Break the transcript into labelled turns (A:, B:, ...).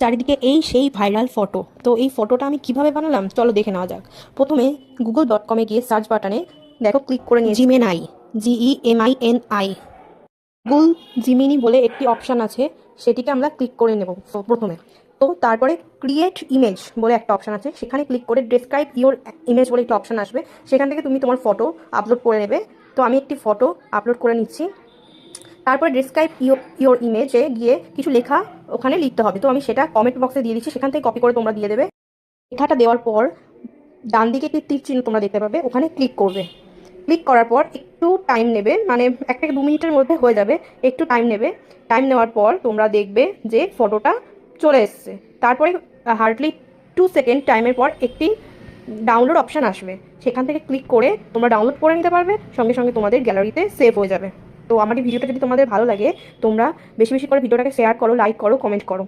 A: চারিদিকে এই সেই ভাইরাল ফটো তো এই ফটোটা আমি কীভাবে বানালাম? চলো দেখে নেওয়া যাক। প্রথমে গুগল ডট কমে গিয়ে সার্চ বাটনে দেখো ক্লিক করে নিয়ে Gemini GE M I N I Google Gemini বলে একটি অপশান আছে সেটিকে আমরা ক্লিক করে নেব প্রথমে। তো তারপরে ক্রিয়েট ইমেজ বলে একটা অপশান আছে সেখানে ক্লিক করে ডেসক্রাইব ইওর ইমেজ বলে একটা অপশান আসবে। সেখান থেকে তুমি তোমার ফটো আপলোড করে নেবে। তো আমি একটি ফটো আপলোড করে নিচ্ছি। তারপরে ডিসক্রাইব ইয়োর ইমেজে গিয়ে কিছু লেখা ওখানে লিখতে হবে। তো আমি সেটা কমেন্ট বক্সে দিয়ে দিচ্ছি, সেখান থেকে কপি করে তোমরা দিয়ে দেবে। লেখাটা দেওয়ার পর ডান দিকে একটি তীর চিহ্ন তোমরা দেখতে পাবে, ওখানে ক্লিক করবে। ক্লিক করার পর একটু টাইম নেবে মানে এক থেকে দু মিনিটের মধ্যে হয়ে যাবে, একটু টাইম নেবে। টাইম নেওয়ার পর তোমরা দেখবে যে ফটোটা চলে এসছে। তারপরে হার্ডলি টু সেকেন্ড টাইমের পর একটি ডাউনলোড অপশান আসবে। সেখান থেকে ক্লিক করে তোমরা ডাউনলোড করে নিতে পারবে, সঙ্গে সঙ্গে তোমাদের গ্যালারিতে সেভ হয়ে যাবে। তো আমার এই ভিডিওটা যদি তোমাদের ভালো লাগে, তোমরা বেশি বেশি করে ভিডিওটাকে শেয়ার করো লাইক করো কমেন্ট করো।